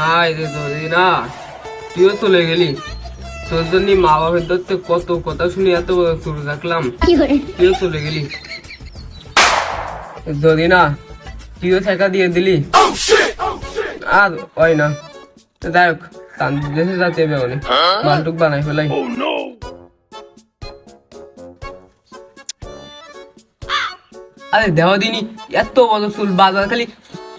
High রে যদি তুইও চলে গেলি। তোর জন্য মা বাবার ধরতে কত কথা শুনি এত বড় চুল রাখলাম তুইও চলে গেলি। যদি না তুইও ঠেকা দিয়ে দিলি। আর হয় না। যাই হোক দেশে যাতে হবে অনেক মালটুক বানাই ফেলাই। আরে দেওয়া দিনই এত বড় চুল বাজার খালি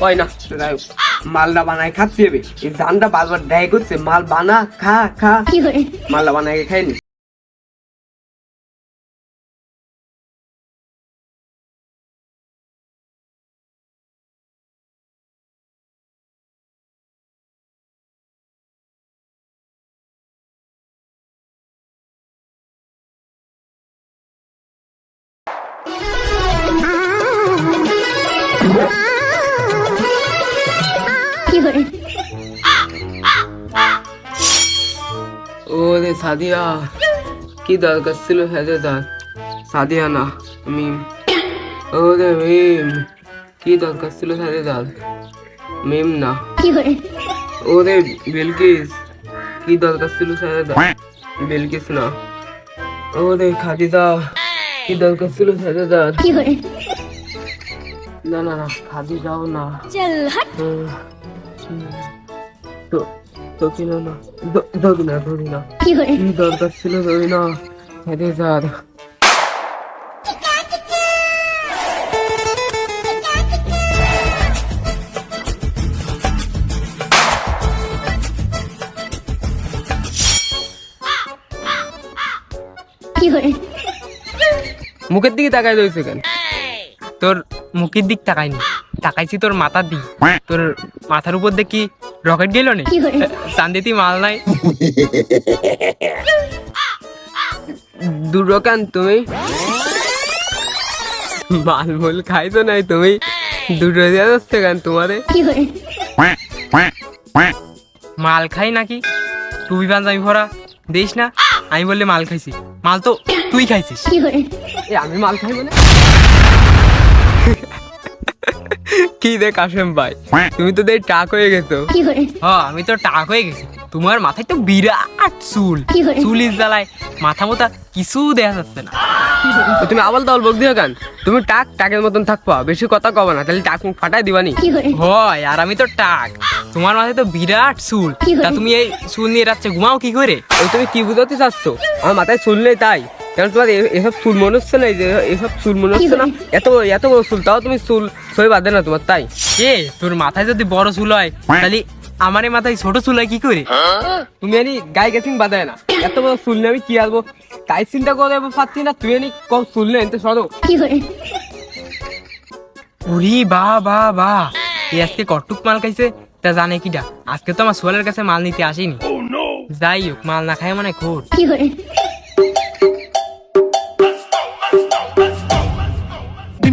হয় না? যাই হোক, মালটা বানায় খাচ্ছি হবে এই জানটা বারবার দেয় করছে মাল বানা খা খা। মালটা বানায় খাইনি ওরে সাদিয়া কি দরকার ছিল হেদে দার সাদিয়া না মিম ওরে মিম কি দরকার ছিল হেদে দার মিম না ওরে বিলকিস কি দরকার ছিল হেদে দার বিলকিস না ওরে খাদিদা কি দরকার ছিল হেদে দার না না না খাদি যাও না হুম, হুম। তো তো না না দ- ধরি না ধরি না কি দরকার ছিল ধরি না হেরে যার মুখের দিকে তাকাই রয়েছে কেন তোর মুখের দিক তাকাইনি তাকাইছি তোর মাথার দিক। তোর মাথার উপর দেখি রকেট গেল নে চান্দিতি মাল নাই। দুর্রকান তুমি? মাল মুল খাইছো নাই তুমি? দুটো দেওয়া যাচ্ছে কেন তোমারে? মাল খাই নাকি? তুই টুপি পাঞ্জাবি ভরা দিস না? আমি বললে মাল খাইছি। মাল তো তুই খাইছিস। এ আমি মাল খাই মানে কি দেখ কাশেম ভাই? তুমি তো দেখ টাক হয়ে গেছো। হ আমি তো টাক হয়ে গেছি। তোমার মাথায় তো বিরাট চুল। চুলির জ্বালায়। মাথা মোতা কিছু দেখা যাচ্ছে না। তুমি আবল তাবল বক দিও কেন? তুমি টাক টাকের মতন থাকবা বেশি কথা কবা না তাহলে টাক মুখ ফাটাই দিবানি হয় আর আমি তো টাক। তোমার মাথায় তো বিরাট চুল। তা তুমি এই চুল নিয়ে রাত্রে ঘুমাও কি করে? ওই তুমি কি বুঝাতে চাচ্ছ? আমার মাথায় চুল নেই তাই। কারণ তোমার এসব চুল মনে হচ্ছে না যে এসব চুল মনে হচ্ছে না। এত এত বড় চুল তাও তুমি চুল সই বাঁধে না তোমার তাই? এ তোর মাথায় যদি বড় চুল হয় তাহলে আমার এই মাথায় ছোট চুল হয় কি করে? তুমি এনি গায়ে গেছিং বাঁধায় না। এত বড় চুল নিয়ে আমি কি আসব তাই চিন্তা করে পাচ্ছি না তুই এনি কম চুল নেই এনতে সরো। উরি বা বা বা। এই আজকে কটুক মাল খাইছে তা জানে কিটা আজকে তো আমার সোয়ালের কাছে মাল নিতে আসেনি। যাই হোক মাল না খায় মানে খোর।